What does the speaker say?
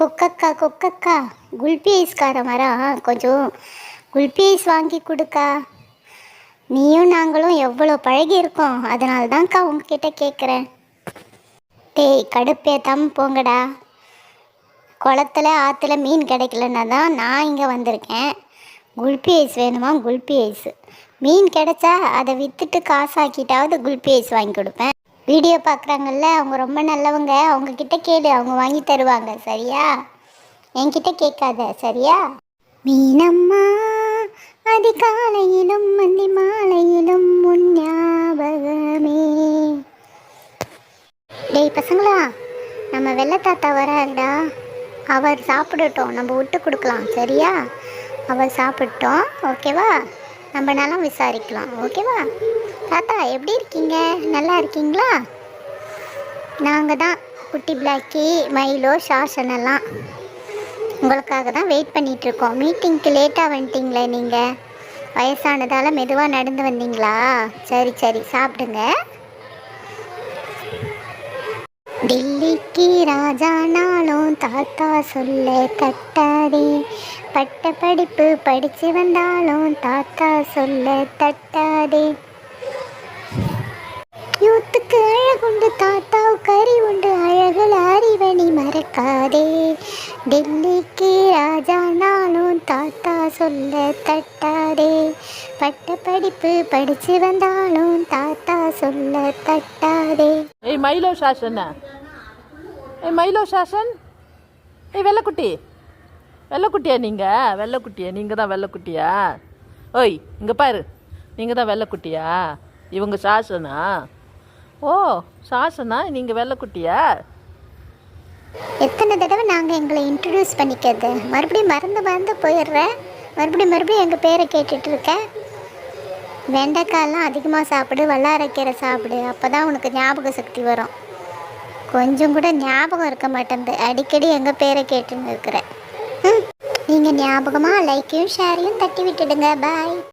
குக்கக்கா குக்கக்கா. குல்பி ஐஸ்கார மரம் கொஞ்சம் குல்பி ஐஸ் வாங்கி கொடுக்கா. நீயும் நாங்களும் எவ்வளோ பழகி இருக்கோம் அதனால தான்க்கா உங்ககிட்ட கேட்குறேன் டேய் கடுப்பேத்தாம போங்கடா. குளத்துல ஆற்றுல மீன் கிடைக்கலன்னா தான் நான் இங்கே வந்திருக்கேன். குல்பி ஐஸ் வேணுமா? குல்பி ஐஸ். மீன் கிடைச்சா அதை விற்றுட்டு காசாக்கிட்டாவது குல்பி ஐஸ் வாங்கி கொடுப்பேன். வீடியோ பார்க்குறாங்கல்ல அவங்க ரொம்ப நல்லவங்க. அவங்கக்கிட்ட கேளு அவங்க வாங்கி தருவாங்க. சரியா? என்கிட்ட கேட்காத. சரியா? மீனம்மா அதிகாலையிலும் மந்தி மாலையிலும் முன் ஞாபகமே. டேய் பசங்களா நம்ம வெள்ளை தாத்தா வராருடா. அவர் சாப்பிடட்டும். நம்ம விட்டு கொடுக்கலாம். சரியா? அவர் சாப்பிட்டோம். ஓகேவா? நம்மனாலும் விசாரிக்கலாம் ஓகேவா? தாத்தா எப்படி இருக்கீங்க? நல்லா இருக்கீங்களா? நாங்கள் தான் குட்டி பிளாக்கி மயிலோ ஷாசனெல்லாம் உங்களுக்காக தான் வெயிட் பண்ணிகிட்ருக்கோம் மீட்டிங்க்கு லேட்டாக வந்துட்டிங்களே நீங்கள் வயசானதால் மெதுவாக நடந்து வந்தீங்களா? சரி சரி சாப்பிடுங்க. டெல்லிக்கு ராஜானாலும் தாத்தா சொல்ல தட்டாதே. பட்ட படிப்பு படிச்சு வந்தாலும் தாத்தா சொல்ல தட்டாதே. யூத்துக்கு அழகுண்டு தாத்தாவுக்கு அறிவுண்டு அழகில் அறிவணி மறக்காதே. டெல்லிக்கு ராஜானாலும் தாத்தா சொல்ல தட்டாதே பட்ட படிப்பு படிச்சு வந்தாலும் தாத்தா சொல்ல தட்டாதே ஏய் மயிலோ சாசன் ஏய் மயிலோ சாசன் ஏய் வெள்ளைக்குட்டி. வெள்ளைக்குட்டியா நீங்கள் வெள்ளைக்குட்டியா? நீங்கள் தான் வெள்ளைக்குட்டியா? ஓய் இங்கே பாரு. நீங்கள் தான் வெள்ளைக்குட்டியா? இவங்க சாசனா ஓ சாசனா நீங்கள் வெள்ளைக்குட்டியா? எத்தனை தடவை நாங்கள் எங்களை இன்ட்ரடியூஸ் பண்ணிக்கிறது? மறுபடியும் மறந்து மறந்து போயிடுறேன். மறுபடியும் மறுபடியும் எங்கள் பேரை கேட்டுட்ருக்கேன் இருக்கேன் அதிகமாக சாப்பிடு வல்லாரைக்கீரை சாப்பிடு. அப்போ தான் உனக்கு ஞாபக சக்தி வரும். கொஞ்சம் கூட ஞாபகம் இருக்க மாட்டேங்குது. அடிக்கடி எங்கள் பேரை கேட்டுன்னு இருக்கிறேன் நீங்கள் ஞாபகமாக லைக்கையும் ஷேரையும் தட்டி விட்டுடுங்க. பாய்